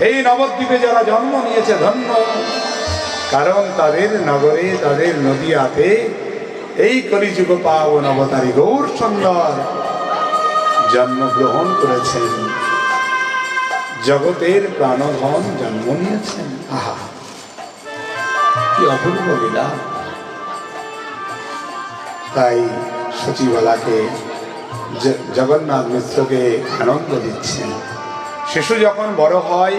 এই নবদ্বীপে যারা জন্ম নিয়েছে, ধন্য। কারণ তাদের নগরে, তাদের নদীয়াতে এই কলিযুগ পাবন অবতারী গৌর সুন্দর জন্মগ্রহণ করেছেন। জগতের প্রাণধন জন্ম নিয়েছেন। আহা, কি অপূর্ব লীলা। তাই সচিবালাকে জগন্নাথ মিশ্রকে আনন্দ দিচ্ছেন। শিশু যখন বড় হয়,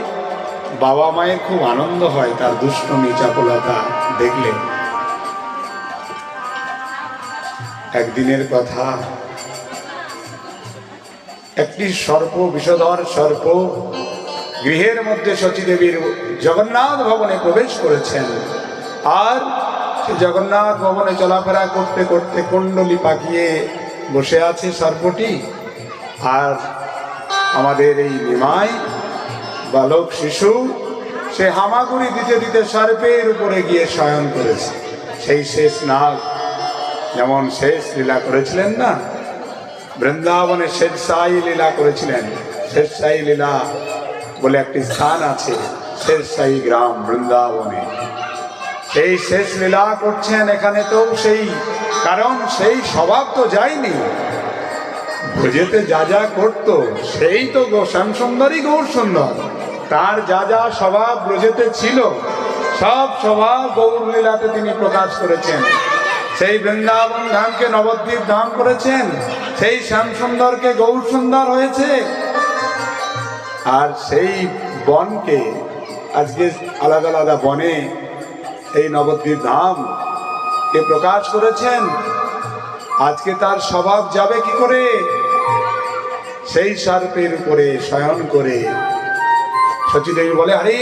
বাবা মায়ের খুব আনন্দ হয় তার দুষ্টমি, চাপলতা দেখলে। একদিনের কথা, একটি সর্প, বিষধর সর্প গৃহের মধ্যে শচীদেবীর জগন্নাথ ভবনে প্রবেশ করেছেন। আর জগন্নাথ ভবনে চলাফেরা করতে করতে কুণ্ডলি পাকিয়ে বসে আছে সর্পটি। আর আমাদের এই নিমাই বালক শিশু, সে হামাগুড়ি দিতে দিতে সর্পের উপরে গিয়ে শয়ন করেছে। সেই শেষ নাগ, যেমন শেষ লীলা করেছিলেন না? বৃন্দাবনে শেরশাহী লীলা করেছিলেন। শেরশাহী লীলা বলে একটি স্থান আছে শেরশাহী গ্রাম বৃন্দাবনে। সেই শেষ লীলা করছেন এখানে তো সেই, কারণ সেই স্বভাব তো যায়নি। ভোজেতে যা যা করতো, সেই তো গো শ্যামসুন্দরই গৌর সুন্দর। তার যা যা স্বভাব ব্রজেতে ছিল, সব স্বভাব গৌর লীলাতে তিনি প্রকাশ করেছেন। সেই বৃন্দাবন ধামকে নবদ্বীপ ধাম করেছেন, সেই শ্যামসুন্দরকে গৌর সুন্দর হয়েছে। আর সেই বনকে, আজকে আলাদা আলাদা বনে এই নবদ্বীপ ধাম কে প্রকাশ করেছেন। আজকে তার স্বভাব যাবে কি করে? সেই সার্পের উপরে শয়ন করে শচীদেবী বলে, আরে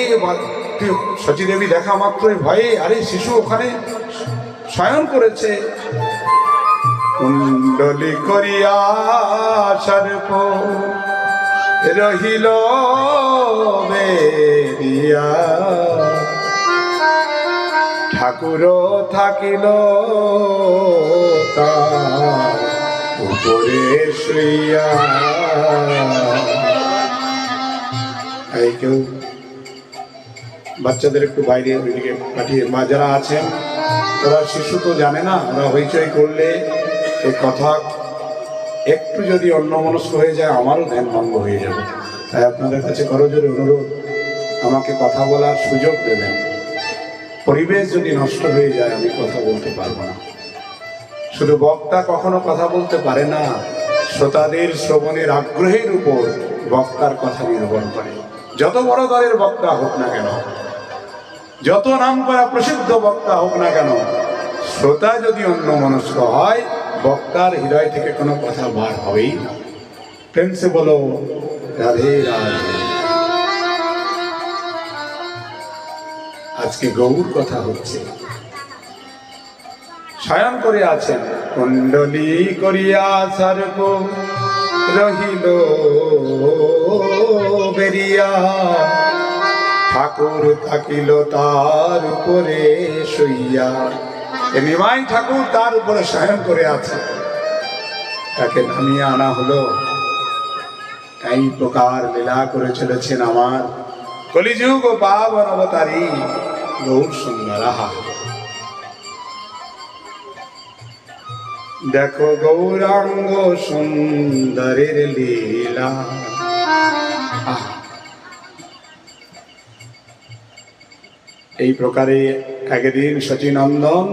তুই শচীদেবী দেখা মাত্রই ভয়ে, আরে, শিশু ওখানে শয়ন করেছে। কুণ্ডলি করিয়া সর্প রহিল ঠাকুর থাকিল উপরে শুইয়া। এই কেউ বাচ্চাদের একটু বাইরে ওইদিকে পাঠিয়ে, মা যারা আছেন ওরা শিশু তো জানে না, ওরা হইচই করলে ওই কথা একটু যদি অন্যমনস্ক হয়ে যায়, আমারও ধ্যান ভঙ্গ হয়ে যাবে। তাই আপনাদের কাছে করজোরে অনুরোধ, আমাকে কথা বলার সুযোগ দেবেন। পরিবেশ যদি নষ্ট হয়ে যায়, আমি কথা বলতে পারব না। শুধু বক্তা কখনো কথা বলতে পারে না শ্রোতাদের শ্রবণের আগ্রহের উপর বক্তার কথা নির্ভর করে। যত বড় দলের বক্তা হোক না কেন, যত নাম করা প্রসিদ্ধ বক্তা হোক না কেন, শ্রোতা যদি অন্য মনস্ক হয়, বক্তার হৃদয় থেকে কোনো কথা বার হবেই না। প্রেম বলো, রাধে রাধে। আজকে গৌর কথা হচ্ছে। শয়ন করে আছেন কুণ্ডলী করিয়া সর্ব, রহিল বেরিয়া। ঠাকুর থাকিল তার উপরে শুইয়া। নিমাই ঠাকুর তার উপরে শয়ন করে আছে তাকে নামিয়ে আনা হলো। এই প্রকার লীলা করে চলেছেন আমার। কলিযুগ পাবন অবতারী সুন্দর দেখো গৌরাঙ্গ সুন্দরের লীলা। এই প্রকারে একদিন শচীনন্দন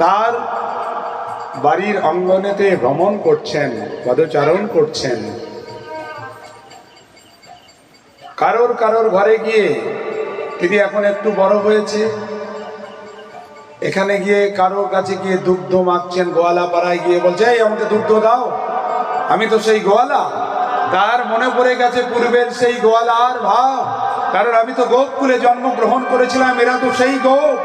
তার বাড়ির অঙ্গনেতে ভ্রমণ করছেন, পদচারণ করছেন। কারোর কারোর ঘরে গিয়ে তিনি এখন একটু বড় হয়েছে। এখানে গিয়ে কারোর কাছে গিয়ে দুগ্ধ মাখছেন গোয়ালা পাড়ায় গিয়ে বলছে, এই, আমাকে দুগ্ধ দাও। আমি তো সেই গোয়ালা। তার মনে পড়ে গেছে পূর্বের সেই গোয়ালার ভাব। কারণ আমি তো গোপকুলে জন্মগ্রহণ করেছিলাম, এরা তো সেই গোপ।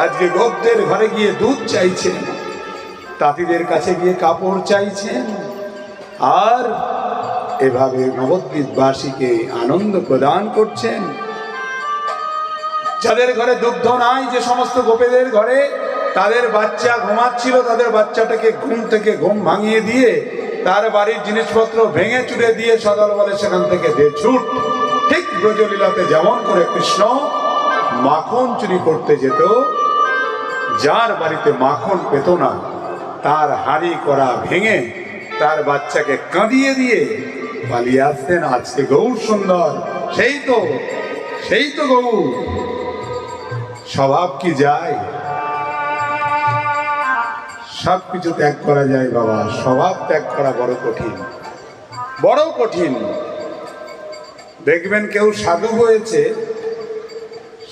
আজকে গোপদের ঘরে গিয়ে দুধ চাইছেন, তাঁতিদের কাছে গিয়ে কাপড় চাইছেন। আর এভাবে নবদ্বীপবাসীকে আনন্দ প্রদান করছেন। যাদের ঘরে দুগ্ধ নাই, যে সমস্ত গোপেদের ঘরে, তাদের বাচ্চা ঘুমাচ্ছিল, তাদের বাচ্চাটাকে ঘুম থেকে ঘুম ভাঙিয়ে দিয়ে তার বাড়ির জিনিসপত্র ভেঙে চুড়ে দিয়ে সদল বলে সেখান থেকে দে ছুট। ঠিক ব্রজলীলাতে যেমন করে কৃষ্ণ মাখন চুরি করতে যেত, যার বাড়িতে মাখন পেত না, তার হাড়ি করা ভেঙে তার বাচ্চাকে কাঁদিয়ে দিয়ে পালিয়ে আসতেন। আজকে গৌর সুন্দর, সেই তো সেই তো গৌর। স্বভাব কি যায়? সব কিছু ত্যাগ করা যায় বাবা, স্বভাব ত্যাগ করা বড় কঠিন। বড় কঠিন। দেখবেন কেউ সাধু হয়েছে,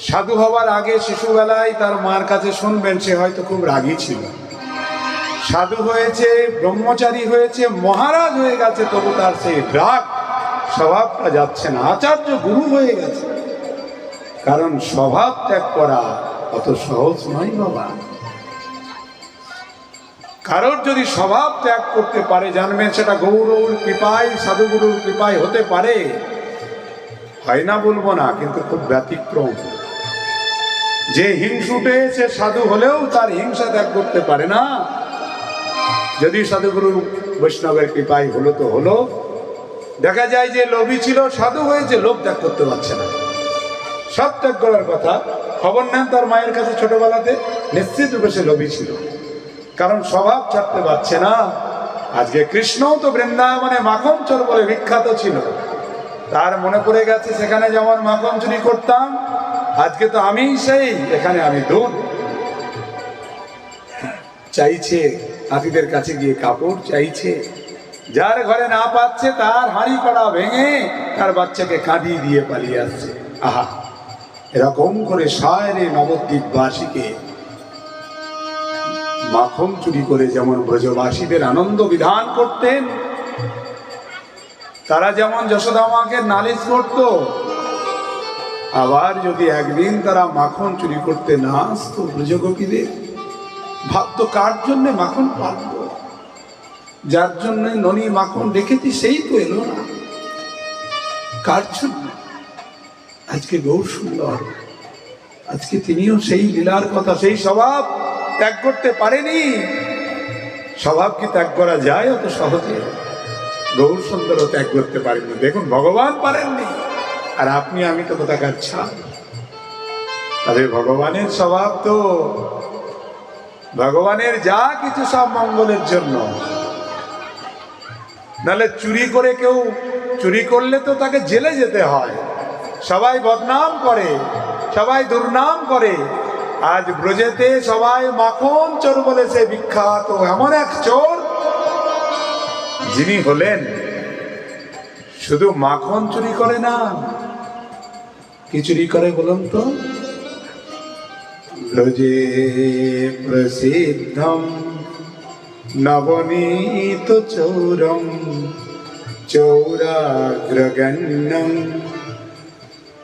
সাধু হওয়ার আগে শিশুবেলায় তার মার কাছে শুনবেন, সে হয়তো খুব রাগী ছিল। সাধু হয়েছে, ব্রহ্মচারী হয়েছে, মহারাজ হয়ে গেছে, তবু তার সেই রাগ, স্বভাবটা যাচ্ছে না। আচার্য গুরু হয়ে গেছে। কারণ স্বভাব ত্যাগ করা অত সহজ নয় বাবা। কারোর যদি স্বভাব ত্যাগ করতে পারে, জানবেন সেটা গৌরব কৃপায়, সাধুগুরুর কৃপায় হতে পারে। হয় না বলব না, কিন্তু খুব ব্যতিক্রম। যে হিংসুটে সে সাধু হলেও তার হিংসা ত্যাগ করতে পারে না। যদি সাধুগুরু বৈষ্ণবের কৃপায় হলো তো হলো। দেখা যায় যে লোভী ছিল, সাধু হয়েছে, লোভ ত্যাগ করতে পারছে না। সব ত্যাগ করার কথা। খবর নেন তার মায়ের কাছে ছোটবেলাতে। নিশ্চিত রূপে সে লোভী ছিল। কারণ স্বভাব ছাড়তে পারছে না। আজকে কৃষ্ণও তো বৃন্দাবনে মাখন চোর বলে বিখ্যাত ছিল। তার মনে পড়ে গেছে, সেখানে যেমন মাখন চুরি করতাম, আজকে তো আমিই সেই, এখানে আমি দূর চাইছে হাতিদের কাছে গিয়ে কাপড়, চাইছে। যার ঘরে না পাচ্ছে, তার হাঁড়ি করা ভেঙে তার বাচ্চাকে কাঁদিয়ে দিয়ে পালিয়ে আসছে। আহা! এরকম করে সায়রে নবদ্বীপবাসীকে মাখন চুরি করে যেমন ব্রজবাসীদের আনন্দ বিধান করতেন, তারা যেমন যশোদামাকে নালিশ করত, আবার যদি একদিন তারা মাখন চুরি করতে না আসতো ব্রজগোপীদের, ভাবতো কার জন্য মাখন পালব যার জন্য ননী মাখন রেখেছি সেই তো এলো না। কার জন্য? আজকে গৌর সুন্দর। আজকে তিনিও সেই লীলার কথা, সেই স্বভাব ত্যাগ করতে পারেনি। স্বভাব কি ত্যাগ করা যায় অত সহজে? গৌর সুন্দরও ত্যাগ করতে পারেননি। দেখুন, ভগবান পারেননি। আর আপনি, আমি তো কোথাকার ছাড়। তবে ভগবানের স্বভাব তো ভগবানের যা কিছু সব মঙ্গলের জন্য। নাহলে চুরি করে কেউ, চুরি করলে তো তাকে জেলে যেতে হয়। সবাই বদনাম করে, সবাই দুর্নাম করে। আজ ব্রজেতে সবাই মাখন চোর বলেছে বিখ্যাত, এমন এক চোর যিনি হলেন শুধু মাখন চুরি করে না, কি চুরি করে বলুন তো? ব্রজে প্রসিদ্ধম নবনীত চৌরম চৌরাগ্রগণ্যম